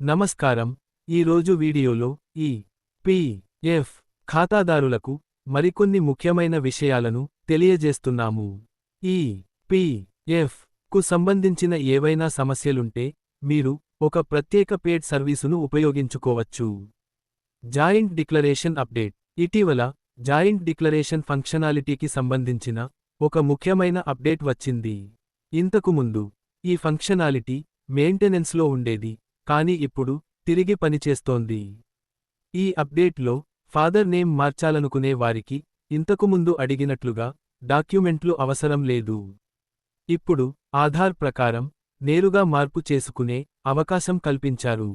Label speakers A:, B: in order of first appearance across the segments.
A: నమస్కారం. ఈరోజు వీడియోలో ఈ పి ఎఫ్ ఖాతాదారులకు మరికొన్ని ముఖ్యమైన విషయాలను తెలియజేస్తున్నాము. ఈ పి ఎఫ్కు సంబంధించిన ఏవైనా సమస్యలుంటే మీరు ఒక ప్రత్యేక పేడ్ సర్వీసును ఉపయోగించుకోవచ్చు. Joint declaration update. ఇటీవల జాయింట్ డిక్లరేషన్ ఫంక్షనాలిటీకి సంబంధించిన ఒక ముఖ్యమైన అప్డేట్ వచ్చింది. ఇంతకు ముందు ఈ ఫంక్షనాలిటీ మెయింటెనెన్స్లో ఉండేది. కానీ ఇప్పుడు తిరిగి పనిచేస్తోంది ఈ అప్డేట్లో ఫాదర్ నేమ్ మార్చాలనుకునే వారికి ఇంతకుముందు అడిగినట్లుగా డాక్యుమెంట్లు అవసరం లేదు. ఇప్పుడు ఆధార్ ప్రకారం నేరుగా మార్పు చేసుకునే అవకాశం కల్పించారు.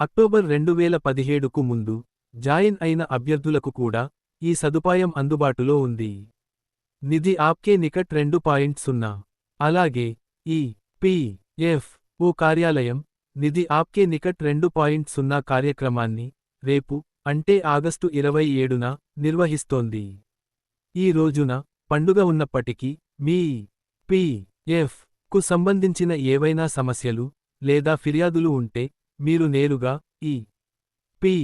A: అక్టోబర్ రెండు వేల పదిహేడుకు ముందు జాయిన్ అయిన అభ్యర్థులకు కూడా ఈ సదుపాయం అందుబాటులో ఉంది. నిధి ఆప్కే నికట్ రెండు పాయింట్ సున్నా. అలాగే ఈ పి ఎఫ్ ఓ కార్యాలయం నిధి ఆప్కే నికట్ రెండు పాయింట్ సున్నా కార్యక్రమాన్ని రేపు అంటే ఆగస్టు ఇరవై ఏడున నిర్వహిస్తోంది. ఈ రోజున పండుగ ఉన్నప్పటికీ మీ పి ఎఫ్కు సంబంధించిన ఏవైనా సమస్యలు లేదా ఫిర్యాదులు ఉంటే మీరు నేరుగా ఈ పి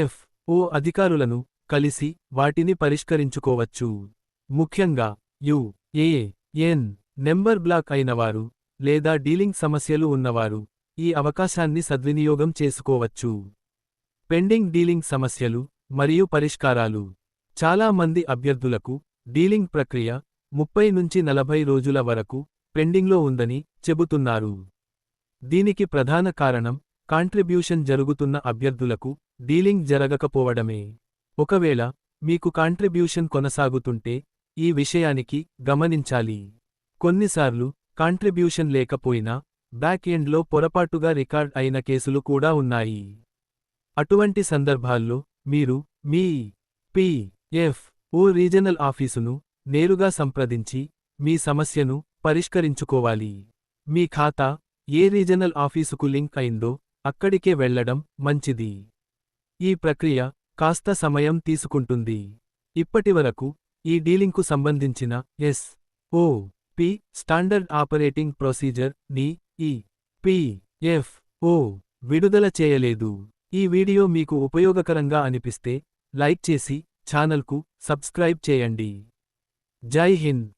A: ఎఫ్ ఓ అధికారులను కలిసి వాటిని పరిష్కరించుకోవచ్చు. ముఖ్యంగా U A N number block అయినవారు లేదా డీలింగ్ సమస్యలు ఉన్నవారు ఈ అవకాశాన్ని సద్వినియోగం చేసుకోవచ్చు. పెండింగ్ డీలింగ్ సమస్యలు మరియు పరిష్కారాలు. చాలా మంది అభ్యర్థులకు డీలింగ్ ప్రక్రియ ముప్పై నుంచి నలభై రోజుల వరకు పెండింగ్లో ఉందని చెబుతున్నారు. దీనికి ప్రధాన కారణం కాంట్రిబ్యూషన్ జరుగుతున్న అభ్యర్థులకు డీలింగ్ జరగకపోవడమే. ఒకవేళ మీకు కాంట్రిబ్యూషన్ కొనసాగుతుంటే ఈ విషయానికి గమనించాలి. కొన్నిసార్లు కాంట్రిబ్యూషన్ లేకపోయినా బ్యాక్ ఎండ్లో పొరపాటుగా రికార్డ్ అయిన కేసులు కూడా ఉన్నాయి. అటువంటి సందర్భాల్లో మీరు మీ పి ఎఫ్ ఓ రీజనల్ ఆఫీసును నేరుగా సంప్రదించి మీ సమస్యను పరిష్కరించుకోవాలి. మీ ఖాతా ఏ రీజనల్ ఆఫీసుకు లింక్ అయిందో అక్కడికే వెళ్ళడం మంచిది. ఈ ప్రక్రియ కాస్త సమయం తీసుకుంటుంది. ఇప్పటివరకు ఈ డీలింగ్కు సంబంధించిన S O P standard operating ప్రొసీజర్ని ఈ పి ఎఫ్ ఓ విడుదల చేయలేదు. ఈ వీడియో మీకు ఉపయోగకరంగా అనిపిస్తే లైక్ చేసి ఛానల్కు సబ్స్క్రైబ్ చేయండి. జై హింద్.